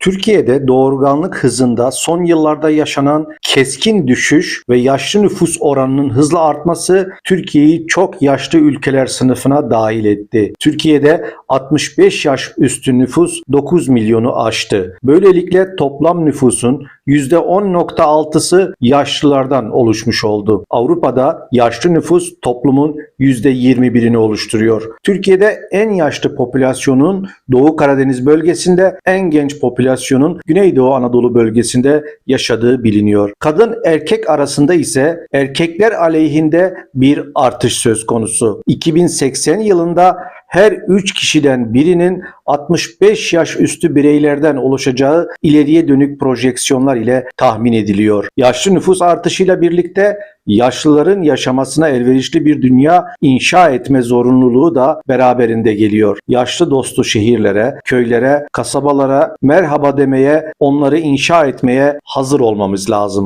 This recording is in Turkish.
Türkiye'de doğurganlık hızında son yıllarda yaşanan keskin düşüş ve yaşlı nüfus oranının hızla artması Türkiye'yi çok yaşlı ülkeler sınıfına dahil etti. Türkiye'de 65 yaş üstü nüfus 9 milyonu aştı. Böylelikle toplam nüfusun %10.6'sı yaşlılardan oluşmuş oldu. Avrupa'da yaşlı nüfus toplumun %21'ini oluşturuyor. Türkiye'de en yaşlı popülasyonun Doğu Karadeniz bölgesinde, en genç popülasyonun Güneydoğu Anadolu bölgesinde yaşadığı biliniyor. Kadın erkek arasında ise erkekler aleyhinde bir artış söz konusu. 2080 yılında her 3 kişiden birinin 65 yaş üstü bireylerden oluşacağı ileriye dönük projeksiyonlar ile tahmin ediliyor. Yaşlı nüfus artışıyla birlikte yaşlıların yaşamasına elverişli bir dünya inşa etme zorunluluğu da beraberinde geliyor. Yaşlı dostu şehirlere, köylere, kasabalara merhaba demeye, onları inşa etmeye hazır olmamız lazım.